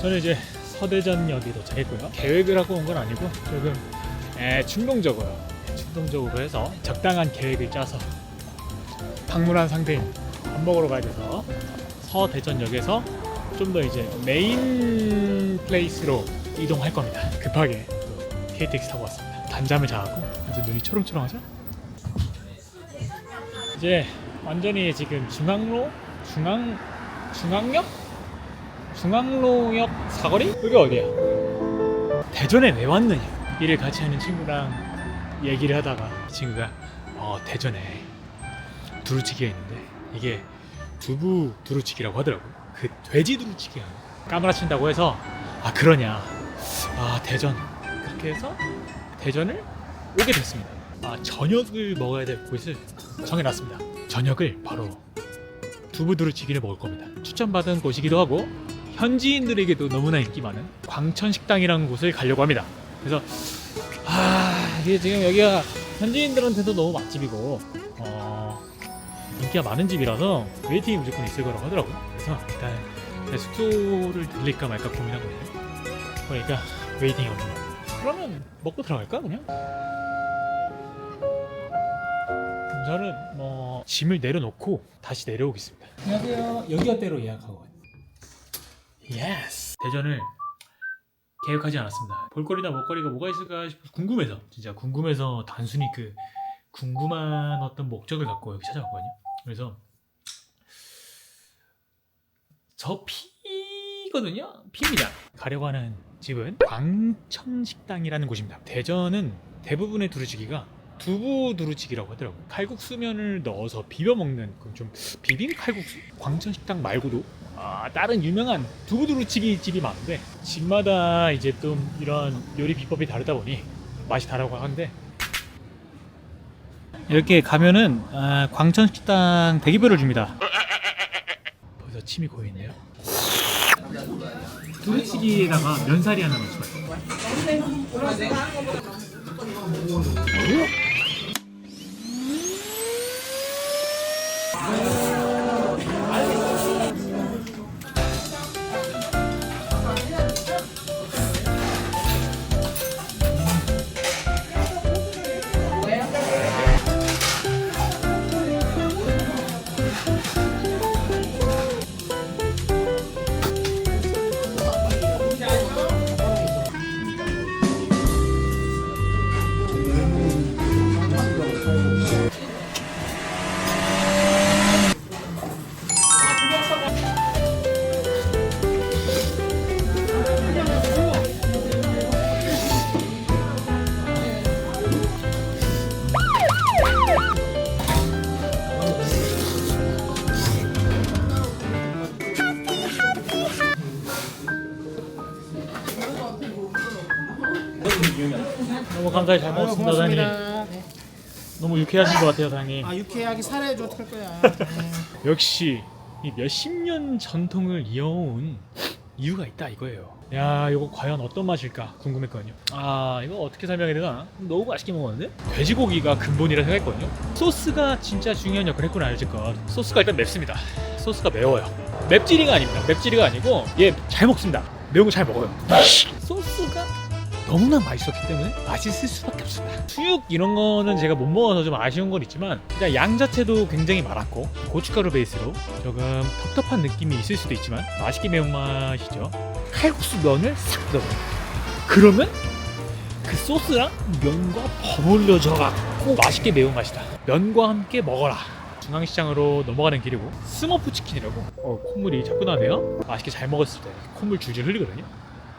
저는 이제 서대전역에 도착했고요. 계획을 하고 온 건 아니고 조금 에, 충동적으로 충동적으로 해서 적당한 계획을 짜서 방문한 상태인 밥 먹으러 가야 돼서 서대전역에서 좀 더 이제 메인 플레이스로 이동할 겁니다. 급하게 또 KTX 타고 왔습니다. 단잠을 자고 그래서 눈이 초롱초롱하죠? 이제 완전히 지금 중앙로 중앙 중앙역 중앙로역 사거리? 여기 어디야? 대전에 왜 왔느냐? 일을 같이 하는 친구랑 얘기를 하다가 이 친구가 어, 대전에 두루치기가 있는데 이게 두부 두루치기라고 하더라고. 그 돼지 두루치기가 까무라친다고 해서 아 그러냐? 아 대전 그렇게 해서 대전을 오게 됐습니다. 아 저녁을 먹어야 될 곳을 정해놨습니다. 저녁을 바로 두부 두루치기를 먹을 겁니다. 추천받은 곳이기도 하고 현지인들에게도 너무나 인기 많은 광천 식당이라는 곳을 가려고 합니다. 그래서 아 이게 지금 여기가 현지인들한테도 너무 맛집이고 어, 인기가 많은 집이라서 웨이팅이 무조건 있을 거라고 하더라고요. 그래서 일단 제 숙소를 들릴까 말까 고민하고 있네요. 그러니까 웨이팅이 오는 거. 그러면 먹고 들어갈까 그냥? 저는 뭐 짐을 내려놓고 다시 내려오겠습니다. 안녕하세요. 여기 어때로 예약하고 예스. 대전을 계획하지 않았습니다. 볼거리나 먹거리가 뭐가 있을까 싶어서 궁금해서 진짜 궁금해서 단순히 그 궁금한 어떤 목적을 갖고 여기 찾아왔거든요. 그래서 저 피거든요. 피입니다. 가려고 하는 집은 광천식당이라는 곳입니다. 대전은 대부분의 두루치기가 두부 두루치기라고 하더라고요. 칼국수면을 넣어서 비벼 먹는 그좀 비빔 칼국수? 광천식당 말고도 아, 다른 유명한 두부 두루치기 집이 많은데 집마다 이제 좀 이런 요리 비법이 다르다 보니 맛이 다르고 하는데 이렇게 가면은 아, 광천식당 대기표를 줍니다. 벌써 침이 고이네요. 두루치기에다가 면사리 하나 넣어줘요. 감사히 잘 먹었습니다, 사장님. 너무 유쾌하신 것 같아요, 사장님. 아 유쾌하게 살아야지 어떡할 거야. 역시 이 몇십 년 전통을 이어온 이유가 있다 이거예요. 야, 이거 과연 어떤 맛일까 궁금했거든요. 아, 이거 어떻게 설명해야 되나? 너무 맛있게 먹었는데? 돼지고기가 근본이라 생각했거든요. 소스가 진짜 중요한 역할을 했구나 알지껏. 소스가 일단 맵습니다. 소스가 매워요. 맵찔이가 아닙니다. 맵찔이가 아니고 얘잘 먹습니다. 매운 거 잘 먹어요. 소스가 너무나 맛있었기 때문에 맛있을 수밖에 없습니다. 수육 이런 거는 제가 못 먹어서 좀 아쉬운 건 있지만 일단 양 자체도 굉장히 많았고 고춧가루 베이스로 조금 텁텁한 느낌이 있을 수도 있지만 맛있게 매운맛이죠. 칼국수 면을 싹 넣어요. 그러면 그 소스랑 면과 버무려져 갖고 맛있게 매운 맛이다. 면과 함께 먹어라. 중앙시장으로 넘어가는 길이고 스머프 치킨이라고 어, 콧물이 자꾸 나네요. 맛있게 잘 먹었을 때 콧물 줄줄 흘리거든요.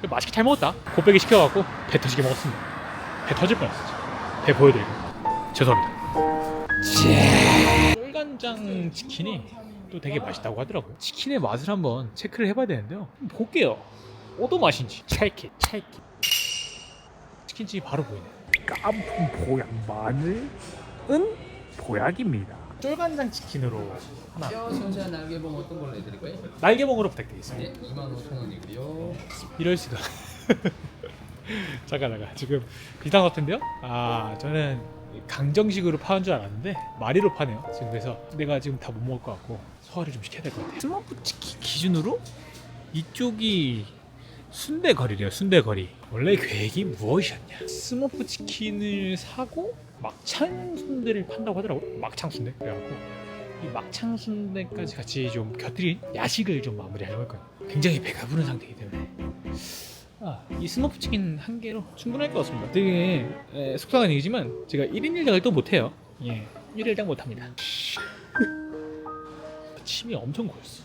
맛있게 잘 먹었다. 곱빼기 시켜갖고 배 터지게 먹었습니다. 배 터질 뻔했어. 진짜. 배 보여드리고 죄송합니다. 쫄간장 치킨이 또 되게 맛있다고 하더라고요. 치킨의 맛을 한번 체크를 해봐야 되는데요. 한번 볼게요. 어떤 맛인지. 체크, 체크. 치킨집이 바로 보이네. 깐풍 보약 마늘은 보약입니다. 쫄간장 치킨으로 하나 뼈 천사 날개봉 어떤 걸로 해드릴까요? 날개봉으로 부탁드리겠습니다. 네, 25,000원이고요. 이럴 수가. 잠깐 잠깐 지금 비슷한 것 같은데요? 아 저는 강정식으로 파는 줄 알았는데 마리로 파네요 지금 그래서 내가 지금 다 못 먹을 것 같고 소화를 좀 시켜야 될 것 같아요 스모크 치킨 기준으로 이쪽이 순대거리래요 순대거리. 원래 계획이 무엇이었냐? 스모프 치킨을 사고 막창 순대를 판다고 하더라고요 막창 순대? 그래갖고 이 막창 순대까지 같이 좀 곁들인 야식을 좀 마무리하려고 했거든요 굉장히 배가 부른 상태이기 때문에. 아, 이 스모프 치킨 한 개로 충분할 것 같습니다. 되게 에, 속상한 얘기지만 제가 1인 1장을 또 못해요. 예 1일 1장 못합니다. 침이 엄청 고였어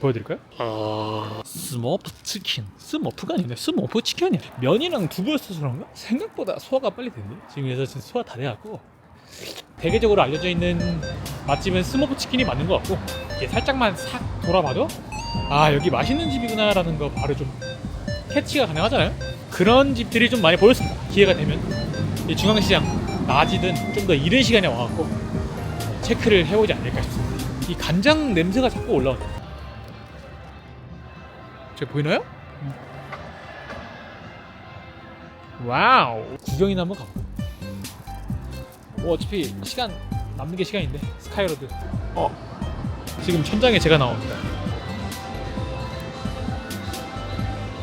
보여드릴까요? 아 스모프 치킨. 스모프가 아니네. 스모프 치킨이야 면이랑 두부였어서 그런가? 생각보다 소화가 빨리 되네. 지금 그래서 지금 소화 다 돼갖고. 대개적으로 알려져 있는 맛집은 스모프 치킨이 맞는 것 같고 이게 살짝만 싹 돌아봐도 아 여기 맛있는 집이구나 라는 거 바로 좀 캐치가 가능하잖아요? 그런 집들이 좀 많이 보였습니다. 기회가 되면. 이 중앙시장 낮이든 좀 더 이른 시간에 와갖고 체크를 해보지 않을까 싶습니다. 이 간장 냄새가 자꾸 올라오네 저 보이나요? 와우 구경이나 한번 가볼까 뭐 어차피 시간 남는 게 시간인데 스카이로드 어 지금 천장에 제가 나옵니다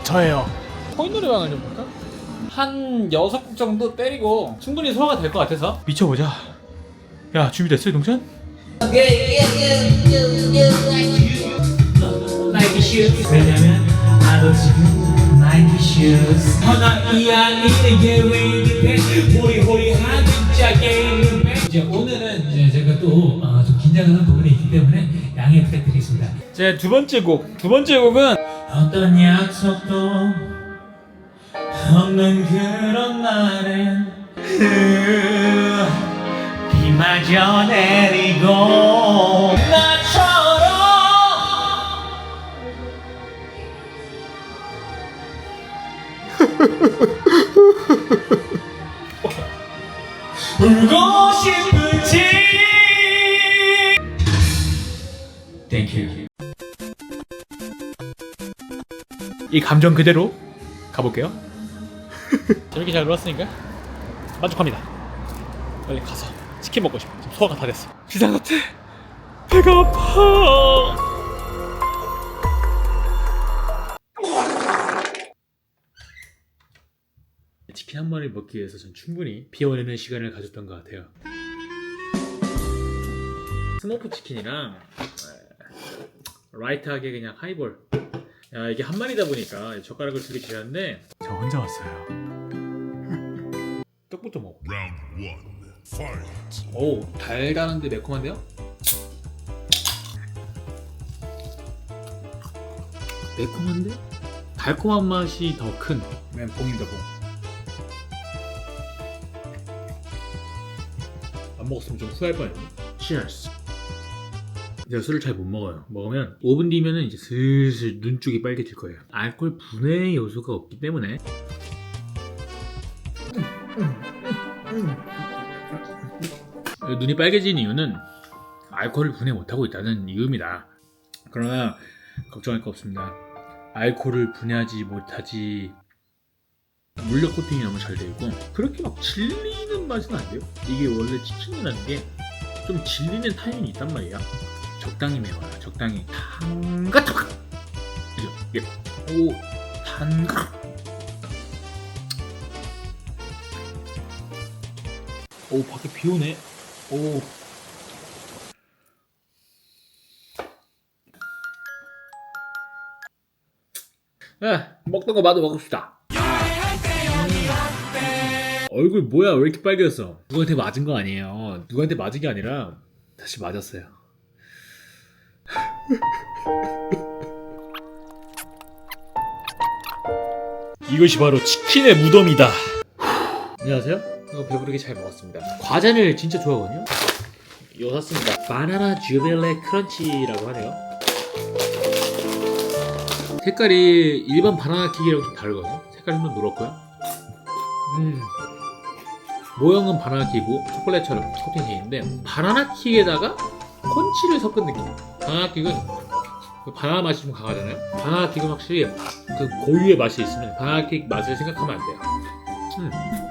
저예요 코인 노래방을 좀 볼까? 한 여섯 곡 정도 때리고 충분히 소화가 될 것 같아서 미쳐보자 야 준비됐어 동찬? 왜냐면 나도 지금 나이키 슈즈 하나 이야기는 예외인데 호리호리한 진짜 게임은 이제 오늘은 이제 제가 또 어, 좀 긴장하는 부분이 있기 때문에 양해 부탁드리겠습니다. 제 두 번째 곡 두 번째 곡은 어떤 약속도 없는 그런 날엔 비마저 내리고 울고 싶은지. Thank you. 이 감정 그대로 가볼게요. 재밌게 잘 놀았으니까 만족합니다. 빨리 가서 치킨 먹고 싶어. 지금 소화가 다 됐어. 비상사태 배가 아파 치킨 한 마리 먹기 위해서 전 충분히 비워내는 시간을 가졌던 것 같아요 스모프 치킨이랑 에, 라이트하게 그냥 하이볼 야 이게 한 마리다 보니까 젓가락을 두 개 쥐었는데 저 혼자 왔어요 떡부터 먹어 Round one. Fight. 오 달달한데 매콤한데요? 매콤한데 달콤한 맛이 더큰 그냥 봉입니다 봉. 안 먹었으면 좀 후회할 뻔했네. Cheers. 제가 술을 잘 못 먹어요. 먹으면 5분 뒤면은 이제 슬슬 눈 쪽이 빨개질 거예요. 알코올 분해 요소가 없기 때문에 눈이 빨개진 이유는 알코올을 분해 못하고 있다는 이유입니다. 그러나 걱정할 거 없습니다. 알코올을 분해하지 못하지 물엿 코팅이 너무 잘 되어 있고 그렇게 막 질리 는 맛은 안 돼요. 이게 원래 치킨이라는 게 좀 질리는 타임이 있단 말이야. 적당히 매워요. 적당히 tan가탁 그죠? 예. 오 단가 오 밖에 비 오네. 오. 아, 먹던 거 마저 먹읍시다. 얼굴 뭐야? 왜 이렇게 빨개졌어? 누구한테 맞은 거 아니에요. 누구한테 맞은 게 아니라 다시 맞았어요. 이것이 바로 치킨의 무덤이다. 안녕하세요. 이거 배부르게 잘 먹었습니다. 과자를 진짜 좋아하거든요. 이거 샀습니다. 바나나 주벨레 크런치라고 하네요. 색깔이 일반 바나나 킥이랑 좀 다르거든요. 색깔이 좀 노랗고요. 음. 모형은 바나나 킥이고 초콜릿처럼 코팅되어 있는데 바나나 킥에다가 콘치를 섞은 느낌. 바나나 킥은 그 바나나 맛이 좀 강하잖아요. 바나나 킥은 확실히 그 고유의 맛이 있으면 바나나 킥 맛을 생각하면 안 돼요. 음.